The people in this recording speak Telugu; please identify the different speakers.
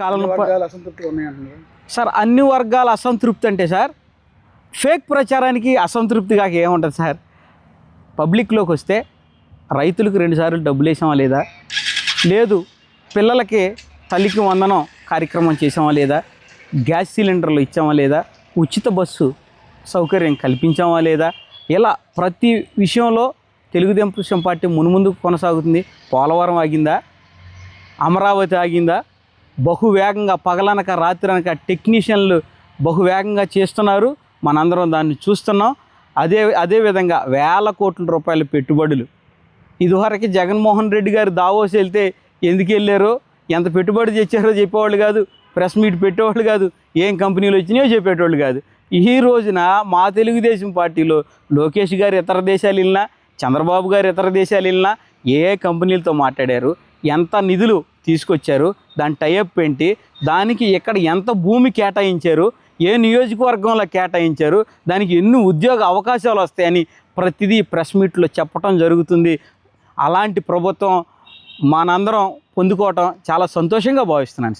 Speaker 1: కాలం సార్ అన్ని వర్గాల అసంతృప్తి అంటే సార్ ఫేక్ ప్రచారానికి అసంతృప్తి కాక ఏముంటుంది సార్? పబ్లిక్లోకి వస్తే రైతులకు రెండుసార్లు డబ్బులు వేసామా లేదా? లేదు పిల్లలకి తల్లికి వందనం కార్యక్రమం చేసామా లేదా? గ్యాస్ సిలిండర్లు ఇచ్చామా లేదా? ఉచిత బస్సు సౌకర్యం కల్పించామా లేదా? ఇలా ప్రతి విషయంలో తెలుగుదేశం పార్టీ మునుముందుకు కొనసాగుతుంది. పోలవరం ఆగిందా? అమరావతి ఆగిందా? బహువేగంగా పగలనక రాత్రనక టెక్నీషియన్లు బహువేగంగా చేస్తున్నారు. మనందరం దాన్ని చూస్తున్నాం. అదే అదేవిధంగా వేల కోట్ల రూపాయల పెట్టుబడులు. ఇదివరకు జగన్మోహన్ రెడ్డి గారు దావోస్ వెళ్తే ఎందుకు వెళ్ళారో? ఎంత పెట్టుబడి తెచ్చారో చెప్పేవాళ్ళు కాదు. ప్రెస్ మీట్ పెట్టేవాళ్ళు కాదు. ఏం కంపెనీలు వచ్చినాయో చెప్పేటోళ్ళు కాదు. ఈ రోజున మా తెలుగుదేశం పార్టీలో లోకేష్ గారు ఇతర దేశాలు వెళ్ళినా చంద్రబాబు గారు ఇతర దేశాలు వెళ్ళినా ఏ కంపెనీలతో మాట్లాడారు? ఎంత నిధులు తీసుకొచ్చారు. దాని టైఅప్ ఏంటి? దానికి ఎక్కడ ఎంత భూమి కేటాయించారు? ఏ నియోజకవర్గంలో కేటాయించారు? దానికి ఎన్ని ఉద్యోగ అవకాశాలు వస్తాయని ప్రతిదీ ప్రెస్ మీట్లో చెప్పటం జరుగుతుంది. అలాంటి ప్రభుత్వం మనందరం పొందుకోవటం చాలా సంతోషంగా భావిస్తున్నాను.